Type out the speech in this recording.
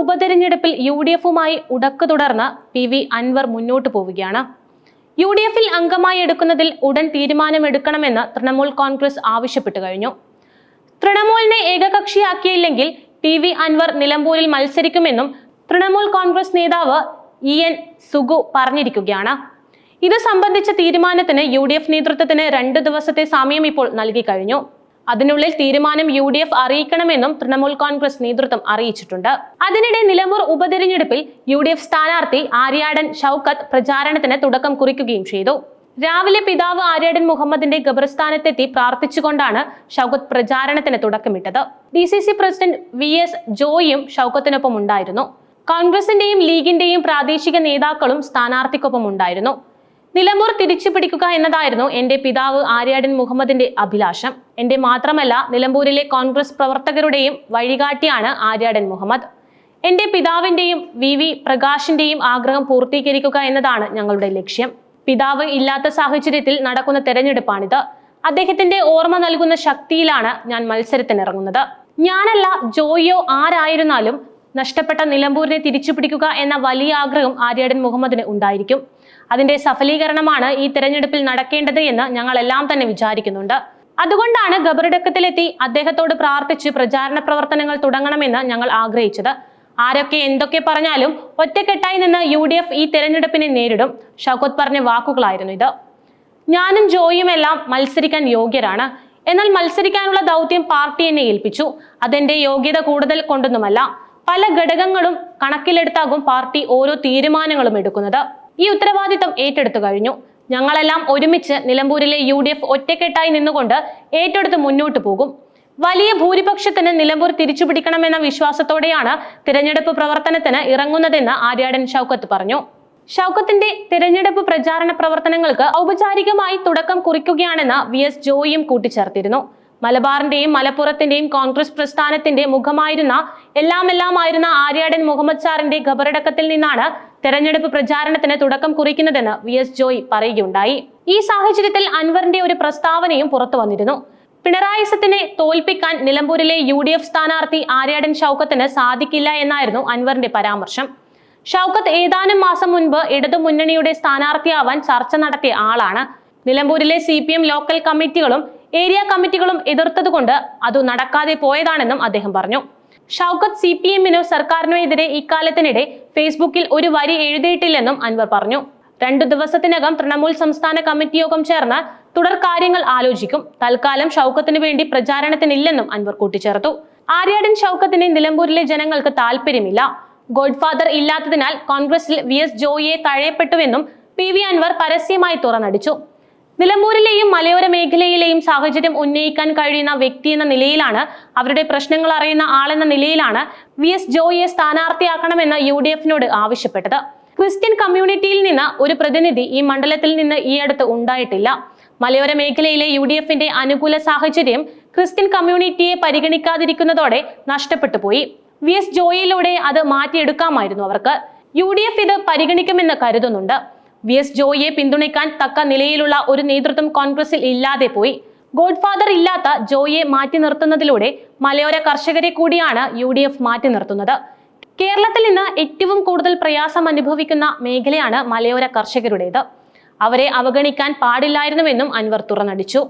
ഉപതെരഞ്ഞെടുപ്പിൽ U D എഫുമായി ഉടക്ക് തുടർന്ന് P V Anwar മുന്നോട്ടു പോവുകയാണ്. യു ഡി എഫിൽ അംഗമായി എടുക്കുന്നതിൽ ഉടൻ തീരുമാനമെടുക്കണമെന്ന് തൃണമൂൽ കോൺഗ്രസ് ആവശ്യപ്പെട്ടു കഴിഞ്ഞു. തൃണമൂലിനെ ഏകകക്ഷിയാക്കിയില്ലെങ്കിൽ പി വി അൻവർ നിലമ്പൂരിൽ മത്സരിക്കുമെന്നും തൃണമൂൽ കോൺഗ്രസ് നേതാവ് ഇ എൻ സുഗു പറഞ്ഞിരിക്കുകയാണ്. ഇത് സംബന്ധിച്ച തീരുമാനത്തിന് യു ഡി എഫ് നേതൃത്വത്തിന് രണ്ട് ദിവസത്തെ സമയം ഇപ്പോൾ നൽകി കഴിഞ്ഞു. അതിനുള്ളിൽ തീരുമാനം യു ഡി എഫ് അറിയിക്കണമെന്നും തൃണമൂൽ കോൺഗ്രസ് നേതൃത്വം അറിയിച്ചിട്ടുണ്ട്. അതിനിടെ നിലമ്പൂർ ഉപതെരഞ്ഞെടുപ്പിൽ യു ഡി എഫ് സ്ഥാനാർത്ഥി ആര്യാടൻ ഷൌക്കത്ത് പ്രചാരണത്തിന് തുടക്കം കുറിക്കുകയും ചെയ്തു. രാവിലെ പിതാവ് ആര്യാടൻ മുഹമ്മദിന്റെ ഖബർസ്ഥാനത്തെത്തി പ്രാർത്ഥിച്ചുകൊണ്ടാണ് ഷൗക്കത്ത് പ്രചാരണത്തിന് തുടക്കമിട്ടത്. D C C president V S ജോയിയും ഷൗക്കത്തിനൊപ്പം ഉണ്ടായിരുന്നു. കോൺഗ്രസിന്റെയും ലീഗിന്റെയും പ്രാദേശിക നേതാക്കളും സ്ഥാനാർത്ഥിക്കൊപ്പം ഉണ്ടായിരുന്നു. നിലമ്പൂർ തിരിച്ചു പിടിക്കുക എന്നതായിരുന്നു എന്റെ പിതാവ് ആര്യാടൻ മുഹമ്മദിന്റെ അഭിലാഷം. എന്റെ മാത്രമല്ല നിലമ്പൂരിലെ കോൺഗ്രസ് പ്രവർത്തകരുടെയും വഴികാട്ടിയാണ് ആര്യാടൻ മുഹമ്മദ്. എന്റെ പിതാവിന്റെയും വി വി പ്രകാശിന്റെയും ആഗ്രഹം പൂർത്തീകരിക്കുക എന്നതാണ് ഞങ്ങളുടെ ലക്ഷ്യം. പിതാവ് ഇല്ലാത്ത സാഹചര്യത്തിൽ നടക്കുന്ന തെരഞ്ഞെടുപ്പാണിത്. അദ്ദേഹത്തിന്റെ ഓർമ്മ നൽകുന്ന ശക്തിയിലാണ് ഞാൻ മത്സരത്തിനിറങ്ങുന്നത്. ഞാനല്ല ജോയിയോ ആരായിരുന്നാലും നഷ്ടപ്പെട്ട നിലമ്പൂരിനെ തിരിച്ചുപിടിക്കുക എന്ന വലിയ ആഗ്രഹം ആര്യാടൻ മുഹമ്മദിന് ഉണ്ടായിരിക്കും. അതിന്റെ സഫലീകരണമാണ് ഈ തെരഞ്ഞെടുപ്പിൽ നടക്കേണ്ടത് എന്ന് ഞങ്ങളെല്ലാം തന്നെ വിചാരിക്കുന്നുണ്ട്. അതുകൊണ്ടാണ് ഖബറടക്കത്തിലെത്തി അദ്ദേഹത്തോട് പ്രാർത്ഥിച്ച് പ്രചാരണ പ്രവർത്തനങ്ങൾ തുടങ്ങണമെന്ന് ഞങ്ങൾ ആഗ്രഹിച്ചത്. ആരൊക്കെ എന്തൊക്കെ പറഞ്ഞാലും ഒറ്റക്കെട്ടായി നിന്ന് യു ഡി എഫ് ഈ തെരഞ്ഞെടുപ്പിനെ നേരിടും. ഷൗക്കത്ത് പറഞ്ഞ വാക്കുകളായിരുന്നു ഇത്. ഞാനും ജോയും എല്ലാം മത്സരിക്കാൻ യോഗ്യരാണ്. എന്നാൽ മത്സരിക്കാനുള്ള ദൗത്യം പാർട്ടി എന്നെ ഏൽപ്പിച്ചു. അതെന്റെ യോഗ്യത കൂടുതൽ കൊണ്ടൊന്നുമല്ല. പല ഘടകങ്ങളും കണക്കിലെടുത്താകും പാർട്ടി ഓരോ തീരുമാനങ്ങളും എടുക്കുന്നത്. ഈ ഉത്തരവാദിത്തം ഏറ്റെടുത്തു കഴിഞ്ഞു. ഞങ്ങളെല്ലാം ഒരുമിച്ച് നിലമ്പൂരിലെ യു ഡി എഫ് ഒറ്റക്കെട്ടായി നിന്നുകൊണ്ട് ഏറ്റെടുത്ത് മുന്നോട്ട് പോകും. വലിയ ഭൂരിപക്ഷത്തിന് നിലമ്പൂർ തിരിച്ചു പിടിക്കണമെന്ന വിശ്വാസത്തോടെയാണ് തിരഞ്ഞെടുപ്പ് പ്രവർത്തനത്തിന് ഇറങ്ങുന്നതെന്ന് ആര്യാടൻ ഷൗക്കത്ത് പറഞ്ഞു. ഷൗക്കത്തിന്റെ തിരഞ്ഞെടുപ്പ് പ്രചാരണ പ്രവർത്തനങ്ങൾക്ക് ഔപചാരികമായി തുടക്കം കുറിക്കുകയാണെന്ന് വി എസ് ജോയിയും കൂട്ടിച്ചേർത്തിരുന്നു. മലബാറിന്റെയും മലപ്പുറത്തിന്റെയും കോൺഗ്രസ് പ്രസ്ഥാനത്തിന്റെ മുഖമായിരുന്ന എല്ലാമെല്ലാമായിരുന്ന ആര്യാടൻ മുഹമ്മദ് സാറിന്റെ ഖബറടക്കത്തിൽ നിന്നാണ് തെരഞ്ഞെടുപ്പ് പ്രചാരണത്തിന് തുടക്കം കുറിക്കുന്നതെന്ന് വി എസ് ജോയ് പറയുകയുണ്ടായി. ഈ സാഹചര്യത്തിൽ അൻവറിന്റെ ഒരു പ്രസ്താവനയും പുറത്തു വന്നിരുന്നു. പിണറായി സത്തിനെ തോൽപ്പിക്കാൻ നിലമ്പൂരിലെ യു ഡി എഫ് സ്ഥാനാർത്ഥി ആര്യാടൻ ഷൗക്കത്തിന് സാധിക്കില്ല എന്നായിരുന്നു അൻവറിന്റെ പരാമർശം. ഷൗക്കത്ത് ഏതാനും മാസം മുൻപ് ഇടതു മുന്നണിയുടെ സ്ഥാനാർത്ഥിയാവാൻ ചർച്ച നടത്തിയ ആളാണ്. നിലമ്പൂരിലെ സി പി എം ലോക്കൽ കമ്മിറ്റികളും ഏരിയ കമ്മിറ്റികളും എതിർത്തതുകൊണ്ട് അത് നടക്കാതെ പോയതാണെന്നും അദ്ദേഹം പറഞ്ഞു. ഷൗക്കത്ത് സി പി എമ്മിനോ സർക്കാരിനോ എതിരെ ഇക്കാലത്തിനിടെ ഫേസ്ബുക്കിൽ ഒരു വരി എഴുതിയിട്ടില്ലെന്നും അൻവർ പറഞ്ഞു. രണ്ടു ദിവസത്തിനകം തൃണമൂൽ സംസ്ഥാന കമ്മിറ്റി യോഗം ചേർന്ന് തുടർ കാര്യങ്ങൾ ആലോചിക്കും. തൽക്കാലം ഷൗക്കത്തിന് വേണ്ടി പ്രചാരണത്തിനില്ലെന്നും അൻവർ കൂട്ടിച്ചേർത്തു. ആര്യാടൻ ഷൗക്കത്തിന് നിലമ്പൂരിലെ ജനങ്ങൾക്ക് താല്പര്യമില്ല ഗോഡ്ഫാദർ ഇല്ലാത്തതിനാൽ കോൺഗ്രസിൽ വി എസ് ജോയിയെ തഴയപ്പെട്ടുവെന്നും പി വി അൻവർ പരസ്യമായി തുറന്നടിച്ചു. നിലമ്പൂരിലെയും മലയോര മേഖലയിലെയും സാഹചര്യം ഉന്നയിക്കാൻ കഴിയുന്ന വ്യക്തി എന്ന നിലയിലാണ് അവരുടെ പ്രശ്നങ്ങൾ അറിയുന്ന ആളെന്ന നിലയിലാണ് വി എസ് ജോയിയെ സ്ഥാനാർത്ഥിയാക്കണമെന്ന് യു ഡി എഫിനോട് ആവശ്യപ്പെട്ടത്. ക്രിസ്ത്യൻ കമ്മ്യൂണിറ്റിയിൽ നിന്ന് ഒരു പ്രതിനിധി ഈ മണ്ഡലത്തിൽ നിന്ന് ഈ അടുത്ത് ഉണ്ടായിട്ടില്ല. മലയോര മേഖലയിലെ യു ഡി എഫിന്റെ അനുകൂല സാഹചര്യം ക്രിസ്ത്യൻ കമ്മ്യൂണിറ്റിയെ പരിഗണിക്കാതിരിക്കുന്നതോടെ നഷ്ടപ്പെട്ടു പോയി. വി എസ് ജോയിയിലൂടെ അത് മാറ്റിയെടുക്കാമായിരുന്നു അവർക്ക്. യു ഡി എഫ് ഇത് പരിഗണിക്കുമെന്ന് കരുതുന്നുണ്ട്. വി എസ് ജോയിയെ പിന്തുണയ്ക്കാൻ തക്ക നിലയിലുള്ള ഒരു നേതൃത്വം കോൺഗ്രസിൽ ഇല്ലാതെ പോയി. ഗോഡ്ഫാദർ ഇല്ലാത്ത ജോയിയെ മാറ്റി നിർത്തുന്നതിലൂടെ മലയോര കർഷകരെ കൂടിയാണ് യു ഡി എഫ് മാറ്റി നിർത്തുന്നത്. കേരളത്തിൽ നിന്ന് ഏറ്റവും കൂടുതൽ പ്രയാസം അനുഭവിക്കുന്ന മേഖലയാണ് മലയോര കർഷകരുടേത്. അവരെ അവഗണിക്കാൻ പാടില്ലായിരുന്നുവെന്നും അൻവർ തുറന്നടിച്ചു.